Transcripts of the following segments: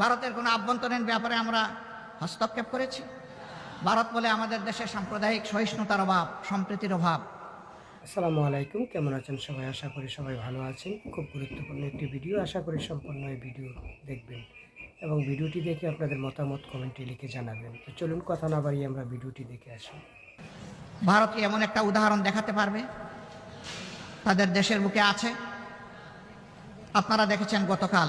ভারতের কোনো আভ্যন্তরীণ ব্যাপারে আমরা হস্তক্ষেপ করেছি। ভারত বলে আমাদের দেশে সাম্প্রদায়িক সহিষ্ণুতার অভাব সম্প্রীতির অভাব। আসসালামু আলাইকুম কেমন আছেন সবাই? আশা করি সবাই ভালো আছেন। খুব গুরুত্বপূর্ণ একটি ভিডিও আশা করি সম্পূর্ণ এই ভিডিও দেখবেন এবং ভিডিওটি দেখে আপনাদের মতামত কমেন্টে লিখে জানাবেন। তো চলুন কথা না বাড়িয়ে আমরা ভিডিওটি দেখে আসি। ভারত এমন একটা উদাহরণ দেখাতে পারবে? তাদের দেশের বুকে আছে। আপনারা দেখেছেন গতকাল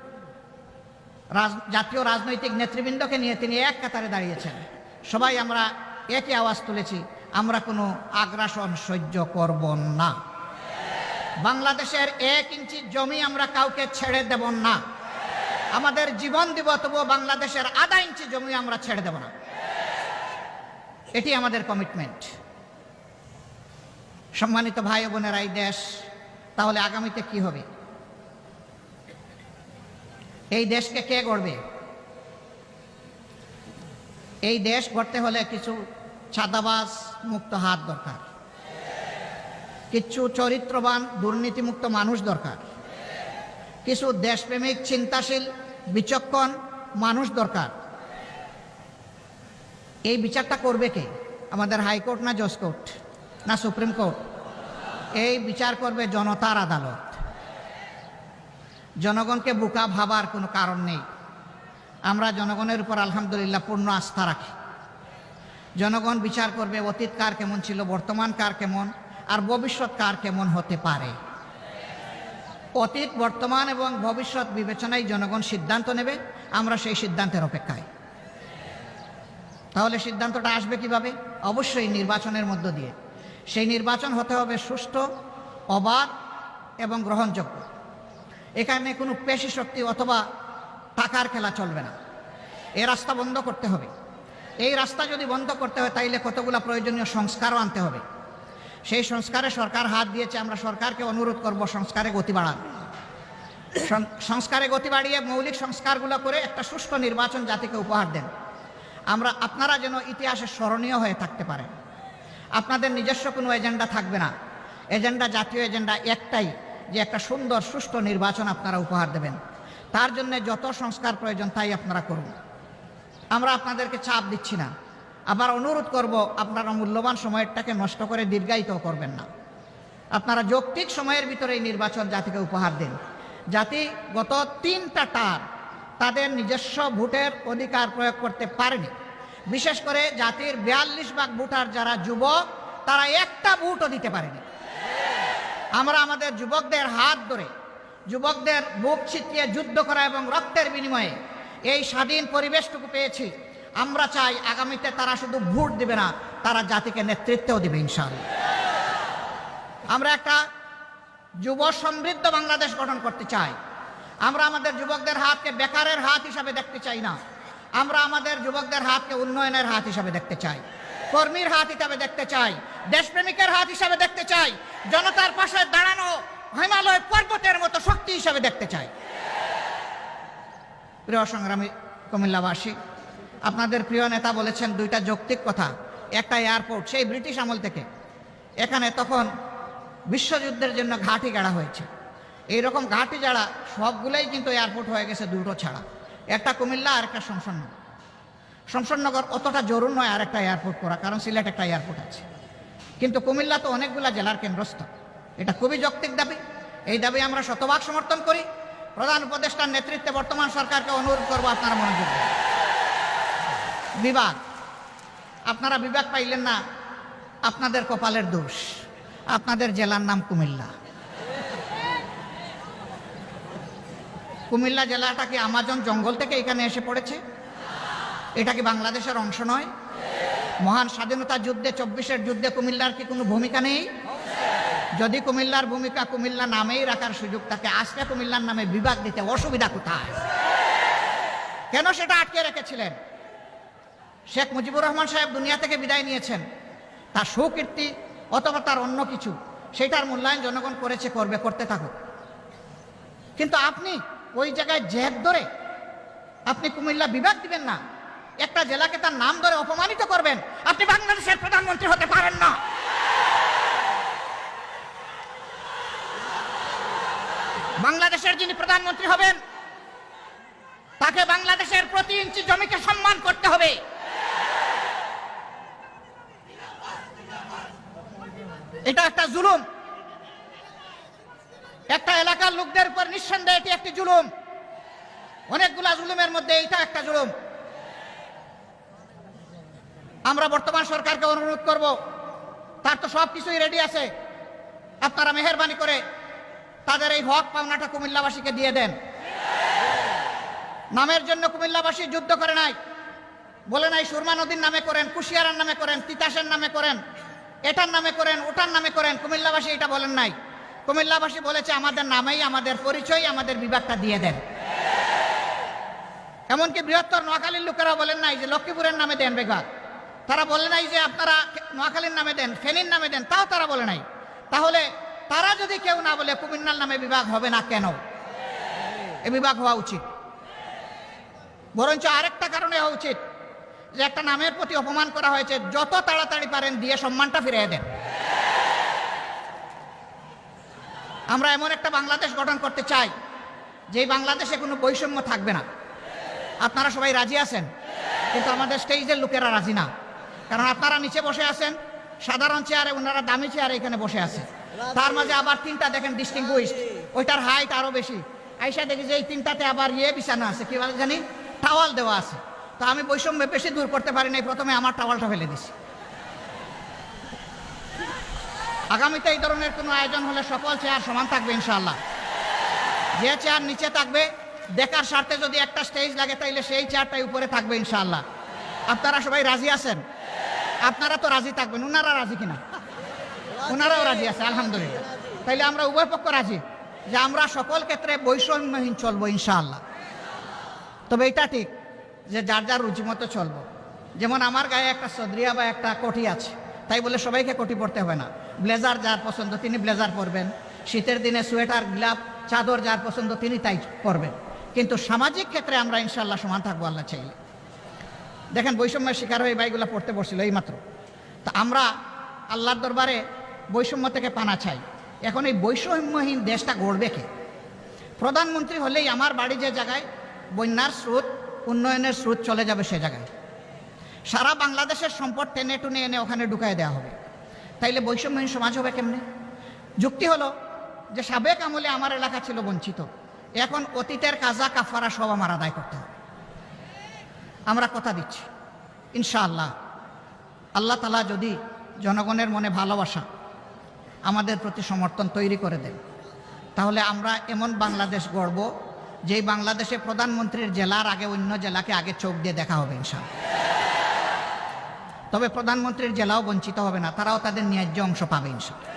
জাতীয় রাজনৈতিক নেতৃবৃন্দকে নিয়ে তিনি এক কাতারে দাঁড়িয়েছেন। সবাই আমরা একই আওয়াজ তুলেছি, আমরা কোনো আগ্রাসন সহ্য করব না। বাংলাদেশের এক ইঞ্চি জমি আমরা কাউকে ছেড়ে দেব না। আমাদের জীবন দিব, তবুও বাংলাদেশের আধা ইঞ্চি জমি আমরা ছেড়ে দেব না। এটি আমাদের কমিটমেন্ট সম্মানিত ভাই বোনেরা, এই দেশ তাহলে আগামীতে কি হবে? এই দেশকে কে গড়বে? এই দেশ গড়তে হলে কিছু ছাদাবাজ মুক্ত হাত দরকার। কিছু চরিত্রবান, দুর্নীতিমুক্ত মানুষ দরকার। কিছু দেশপ্রেমিক, চিন্তাশীল, বিচক্ষণ মানুষ দরকার। এই বিচারটা করবে কে? আমাদের হাইকোর্ট না জজ কোর্ট না সুপ্রিম কোর্ট? এই বিচার করবে জনতার আদালত। জনগণকে বোকা ভাবার কোনো কারণ নেই। আমরা জনগণের উপর আলহামদুলিল্লাহ পূর্ণ আস্থা রাখি। জনগণ বিচার করবে, অতীত কার কেমন ছিল, বর্তমান কার কেমন, আর ভবিষ্যৎ কার কেমন হতে পারে। অতীত, বর্তমান এবং ভবিষ্যৎ বিবেচনায় জনগণ সিদ্ধান্ত নেবে, আমরা সেই সিদ্ধান্তের অপেক্ষায়। তাহলে সিদ্ধান্তটা আসবে কীভাবে? অবশ্যই নির্বাচনের মধ্য দিয়ে। সেই নির্বাচন হতে হবে সুষ্ঠু, অবাধ এবং গ্রহণযোগ্য। এখানে কোনো পেশি শক্তি অথবা টাকার খেলা চলবে না। এই রাস্তা বন্ধ করতে হবে। এই রাস্তা যদি বন্ধ করতে হয়, তাইলে কতগুলো প্রয়োজনীয় সংস্কারও আনতে হবে। সেই সংস্কারে সরকার হাত দিয়েছে, আমরা সরকারকে অনুরোধ করব সংস্কারে গতি বাড়ান। সংস্কারে গতি বাড়িয়ে মৌলিক সংস্কারগুলো করে একটা সুষ্ঠু নির্বাচন জাতিকে উপহার দেন। আমরা, আপনারা যেন ইতিহাসে স্মরণীয় হয়ে থাকতে পারেন। আপনাদের নিজস্ব কোনো এজেন্ডা থাকবে না। এজেন্ডা জাতীয় এজেন্ডা একটাই। যে একটা সুন্দর, সুষ্ঠু নির্বাচন আপনারা উপহার দেবেন। তার জন্য যত সংস্কার প্রয়োজন তাই আপনারা করুন। আমরা আপনাদেরকে চাপ দিচ্ছি না। আবার অনুরোধ করব, আপনারা মূল্যবান সময়টাকে নষ্ট করে দীর্ঘায়িত করবেন না। আপনারা যৌক্তিক সময়ের ভিতরে এই নির্বাচন জাতিকে উপহার দেন। জাতি গত তিনটা টার তাদের নিজস্ব ভোটের অধিকার প্রয়োগ করতে পারেনি। বিশেষ করে জাতির বিয়াল্লিশ ভাগ ভোটার যারা যুবক, তারা একটা ভোটও দিতে পারেনি। আমরা আমাদের যুবকদের হাত ধরে, যুবকদের বুক ছিটিয়ে যুদ্ধ করা এবং রক্তের বিনিময়ে এই স্বাধীন পরিবেশটুকু পেয়েছি। আমরা চাই আগামীতে তারা শুধু ভোট দিবে না, তারা জাতিকে নেতৃত্বও দিবে, ইনশাআল্লাহ। আমরা একটা যুব সমৃদ্ধ বাংলাদেশ গঠন করতে চাই। আমরা আমাদের যুবকদের হাতকে বেকারের হাত হিসাবে দেখতে চাই না। আমরা আমাদের যুবকদের হাতকে উন্নয়নের হাত হিসাবে দেখতে চাই। কর্মীর হাত হিসাবে দেখতে চাই, দেশপ্রেমিকের হাত হিসাবে দেখতে চাই, জনতার পাশে দাঁড়ানো হিমালয় পর্বতের মতো শক্তি হিসাবে দেখতে চাই। প্রিয় সংগ্রামী কুমিল্লাবাসী, আপনাদের প্রিয় নেতা বলেছেন দুইটা যৌক্তিক কথা, একটা এয়ারপোর্ট, সেই ব্রিটিশ আমল থেকে। এখানে তখন বিশ্বযুদ্ধের জন্য ঘাঁটি গাড়া হয়েছে। এইরকম ঘাঁটি যারা, সবগুলোই কিন্তু এয়ারপোর্ট হয়ে গেছে দুটো ছাড়া। একটা কুমিল্লা আর একটা শমশাননগর। শমশাননগর অতটা জরুর নয় আর একটা এয়ারপোর্ট করা, কারণ সিলেট একটা এয়ারপোর্ট আছে। কিন্তু কুমিল্লা তো অনেকগুলা জেলার কেন্দ্রস্থ। এটা খুবই যৌক্তিক দাবি। এই দাবি আমরা শতভাগ সমর্থন করি। প্রধান উপদেষ্টার নেতৃত্বে বর্তমান সরকারকে অনুরোধ করব আপনারা মনোযোগ। বিভাগ আপনারা বিভাগ পাইলেন না, আপনাদের কপালের দোষ। আপনাদের জেলার নাম কুমিল্লা। কুমিল্লা জেলাটা কি আমাজন জঙ্গল থেকে এখানে এসে পড়েছে? এটা কি বাংলাদেশের অংশ নয়? মহান স্বাধীনতা যুদ্ধে, চব্বিশের যুদ্ধে কুমিল্লার কি কোনো ভূমিকা নেই? যদি কুমিল্লার ভূমিকা কুমিল্লা নামেই রাখার সুযোগ থাকে, আজকে কুমিল্লার নামে বিভাগ দিতে অসুবিধা কোথায়? কেন সেটা আটকে রেখেছিলেন? শেখ মুজিবুর রহমান সাহেব দুনিয়া থেকে বিদায় নিয়েছেন। তার সুকীর্তি অথবা তার অন্য কিছু সেটার মূল্যায়ন জনগণ করেছে, করবে, করতে থাকুক। কিন্তু আপনি ওই জায়গায় জেদ ধরে আপনি কুমিল্লা বিভাগ দিবেন না? একটা জেলাকে তার নাম ধরে অপমানিত করবেন, আপনি বাংলাদেশের প্রধানমন্ত্রী হতে পারেন না। বাংলাদেশের যিনি প্রধানমন্ত্রী হবেন, তাকে বাংলাদেশের প্রতি ইঞ্চি জমিকে সম্মান করতে হবে। এটা একটা জুলুম। একটা এলাকার লোকদের উপর নিঃসন্দেহে এটি একটি জুলুম। অনেকগুলা জুলুমের মধ্যে এটা একটা জুলুম। আমরা বর্তমান সরকারকে অনুরোধ করব, তার তো সব কিছুই রেডি আছে। আপনারা মেহরবানি করে তাদের এই হক পাওনাটা কুমিল্লাবাসীকে দিয়ে দেন। নামের জন্য কুমিল্লাবাসী যুদ্ধ করে নাই। বলে নাই, সুরমা নদীর নামে করেন, কুশিয়ারার নামে করেন, তিতাসের নামে করেন, এটার নামে করেন, ওটার নামে করেন, কুমিল্লাবাসী এটা বলেন নাই। কুমিল্লাবাসী বলেছে, আমাদের নামেই আমাদের পরিচয়, আমাদের বিভাগটা দিয়ে দেন। এমনকি বৃহত্তর নোয়াখালীর লোকেরা বলেন নাই যে লক্ষ্মীপুরের নামে দেন বিভাগ তারা বলে নাই যে আপনারা নোয়াখালীর নামে দেন, ফেনীর নামে দেন, তাও তারা বলে নাই। তাহলে তারা যদি কেউ না বলে, কুমিল্লার নামে বিভাগ হবে না কেন? এ বিভাগ হওয়া উচিত। বরঞ্চ আরেকটা কারণে হওয়া উচিত, যে একটা নামের প্রতি অপমান করা হয়েছে, যত তাড়াতাড়ি পারেন দিয়ে সম্মানটা ফিরিয়ে দেন। আমরা এমন একটা বাংলাদেশ গঠন করতে চাই, যেই বাংলাদেশে কোনো বৈষম্য থাকবে না। আপনারা সবাই রাজি আছেন? কিন্তু আমাদের স্টেজের লোকেরা রাজি না। কারণ আপনারা নিচে বসে আছেন, সাধারণ চেয়ারে ওনারা দামি চেয়ারে এখানে বসে আছে। তার মাঝে আবার তিনটা দেখেন ডিস্টিংগুইস্ট ওইটার হাইট আরও বেশি। আইসা দেখি যে এই তিনটাতে আবার ইয়ে বিছানা আছে, কি বলে জানি? টাওয়াল দেওয়া আছে। তো আমি বৈষম্য বেশি দূর করতে পারি নাই, প্রথমে আমার টাওয়ালটা ফেলে দিছি। আগামীতে এই ধরনের কোনো আয়োজন হলে সকল চেয়ার সমান থাকবে ইনশাআল্লাহ। যে চেয়ার নিচে থাকবে, দেখার স্বার্থে যদি একটা স্টেজ লাগে, তাইলে সেই চেয়ারটাই উপরে থাকবে ইনশাল্লাহ আপনারা সবাই রাজি আছেন? আপনারা তো রাজি থাকবেন ওনারা রাজি কিনা? ওনারাও রাজি আছে, আলহামদুলিল্লাহ। তাইলে আমরা উভয় পক্ষ রাজি যে আমরা সকল ক্ষেত্রে বৈষম্যহীন চলবো, ইনশাআল্লাহ। তবে এটা ঠিক যে যার যার রুচি মতো চলবো। যেমন আমার গায়ে একটা সদরিয়া বা একটা কোটি আছে, তাই বলে সবাইকে কোটি পড়তে হবে না। ব্লেজার যার পছন্দ তিনি ব্লেজার পরবেন। শীতের দিনে সোয়েটার, গ্লাভ, চাদর যার পছন্দ তিনি তাই পরবেন। কিন্তু সামাজিক ক্ষেত্রে আমরা ইনশাল্লাহ সমান থাকব, আল্লাহ চাইলে। দেখেন বৈষম্যের শিকার হয়ে বাইগুলা পড়তে বসছিল এই মাত্র তা আমরা আল্লাহর দরবারে বৈষম্য থেকে পানা চাই। এখন এই বৈষম্যহীন দেশটা গড়বে কে? প্রধানমন্ত্রী হলেই আমার বাড়ি যে জায়গায়, বন্যার স্রোত, উন্নয়নের স্রোত চলে যাবে সে জায়গায়। সারা বাংলাদেশের সম্পদ টেনে টুনে এনে ওখানে ঢুকায় দেওয়া হবে। তাইলে বৈষম্যহীন সমাজ হবে কেমনে? যুক্তি হলো যে সাবেক আমলে আমার এলাকা ছিল বঞ্চিত। এখন অতীতের কাজা কাফারা সব আমার আদায় করতে হবে। আমরা কথা দিচ্ছি। ইনশাআল্লাহ। আল্লাহ তালা যদি জনগণের মনে ভালোবাসা আমাদের প্রতি সমর্থন তৈরি করে দেন, তাহলে আমরা এমন বাংলাদেশ গড়ব যেই বাংলাদেশে প্রধানমন্ত্রীর জেলার আগে অন্য জেলাকে আগে চোখ দিয়ে দেখা হবে ইনশাআল্লাহ। তবে প্রধানমন্ত্রীর জেলাও বঞ্চিত হবে না, তারাও তাদের ন্যায্য অংশ পাবে ইনশাআল্লাহ।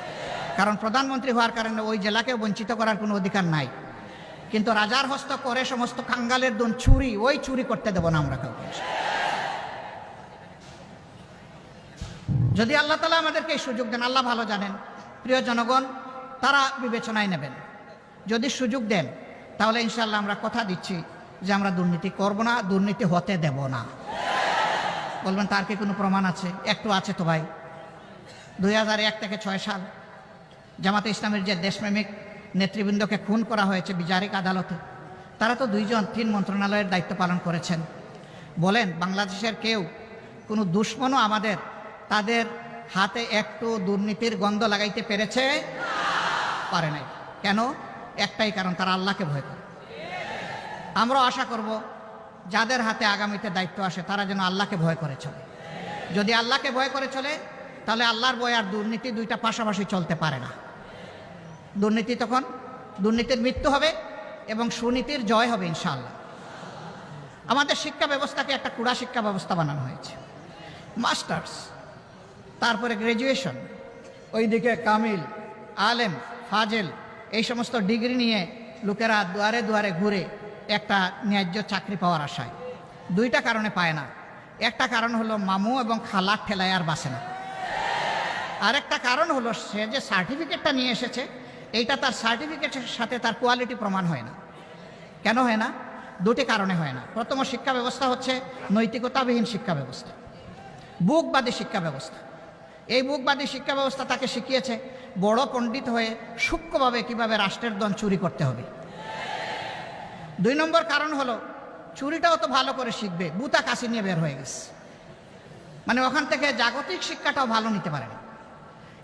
কারণ প্রধানমন্ত্রী হওয়ার কারণে ওই জেলাকেও বঞ্চিত করার কোনো অধিকার নাই। কিন্তু রাজার হস্ত করে সমস্ত কাঙ্গালের দুন চুরি, ওই চুরি করতে দেব না আমরা কাউকে। যদি আল্লাহ তালা আমাদেরকে এই সুযোগ দেন, আল্লাহ ভালো জানেন। প্রিয় জনগণ, তারা বিবেচনায় নেবেন। যদি সুযোগ দেন, তাহলে ইনশাল্লাহ আমরা কথা দিচ্ছি যে আমরা দুর্নীতি করব না, দুর্নীতি হতে দেব না। বলবেন, তার কি কোনো প্রমাণ আছে? একটু আছে তো ভাই। দুই হাজার এক থেকে ছয় সাল জামাতে ইসলামের যে দেশপ্রেমিক নেতৃবৃন্দকে খুন করা হয়েছে বিচারিক আদালতে। তারা তো দুইজন তিন মন্ত্রণালয়ের দায়িত্ব পালন করেছেন। বলেন, বাংলাদেশের কেউ কোনো দুশ্মনও আমাদের, তাদের হাতে একটু দুর্নীতির গন্ধ লাগাইতে পেরেছে? পারে নাই। কেন? একটাই কারণ, তারা আল্লাহকে ভয় করে। আমরাও আশা করব, যাদের হাতে আগামীতে দায়িত্ব আসে, তারা যেন আল্লাহকে ভয় করে চলে। যদি আল্লাহকে ভয় করে চলে, তাহলে আল্লাহর ভয় আর দুর্নীতি দুইটা পাশাপাশি চলতে পারে না। দুর্নীতি তখন, দুর্নীতির মৃত্যু হবে এবং সুনীতির জয় হবে ইনশাআল্লাহ। আমাদের শিক্ষা ব্যবস্থাকে একটা কুড়া শিক্ষা ব্যবস্থা বানানো হয়েছে। মাস্টার্স, তারপরে গ্র্যাজুয়েশন ওইদিকে কামিল, আলেম, ফাজেল, এই সমস্ত ডিগ্রি নিয়ে লোকেরা দুয়ারে দুয়ারে ঘুরে একটা ন্যায্য চাকরি পাওয়ার আশায়। দুইটা কারণে পায় না। একটা কারণ হলো মামু এবং খালার ঠেলায় আর বাসে না। আরেকটা কারণ হলো সে যে সার্টিফিকেটটা নিয়ে এসেছে এইটা তার সার্টিফিকেটের সাথে তার কোয়ালিটি প্রমাণ হয় না। কেন হয় না? দুটি কারণে হয় না। প্রথম শিক্ষা ব্যবস্থা হচ্ছে নৈতিকতাবিহীন শিক্ষা ব্যবস্থা, বুকবাদী শিক্ষা ব্যবস্থা। এই বুকবাদী শিক্ষা ব্যবস্থা তাকে শিখিয়েছে বড় পণ্ডিত হয়ে সূক্ষ্মভাবে কীভাবে রাষ্ট্রের ধন চুরি করতে হবে। দুই নম্বর কারণ হলো, চুরিটাও তো ভালো করে শিখবে, বুতা কাশি নিয়ে বের হয়ে গেছে। মানে ওখান থেকে জাগতিক শিক্ষাটাও ভালো নিতে পারে না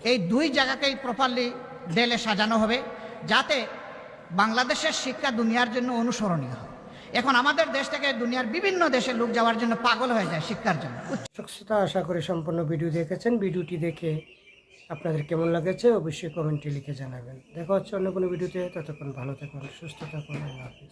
এই দুই জায়গাকেই প্রপারলি ডেলে সাজানো হবে যাতে বাংলাদেশের শিক্ষা দুনিয়ার জন্য অনুসরণীয় হয়। এখন আমাদের দেশ থেকে দুনিয়ার বিভিন্ন দেশে লোক যাওয়ার জন্য পাগল হয়ে যায় শিক্ষার জন্য। উচ্চতা আশা করে সম্পূর্ণ ভিডিও দেখেছেন। ভিডিওটি দেখে আপনাদের কেমন লাগেছে অবশ্যই কমেন্টে লিখে জানাবেন। দেখা হচ্ছে অন্য কোনো ভিডিওতে। ততক্ষণ ভালো থাকুন, সুস্থ থাকুন। আল্লাহ হাফিজ।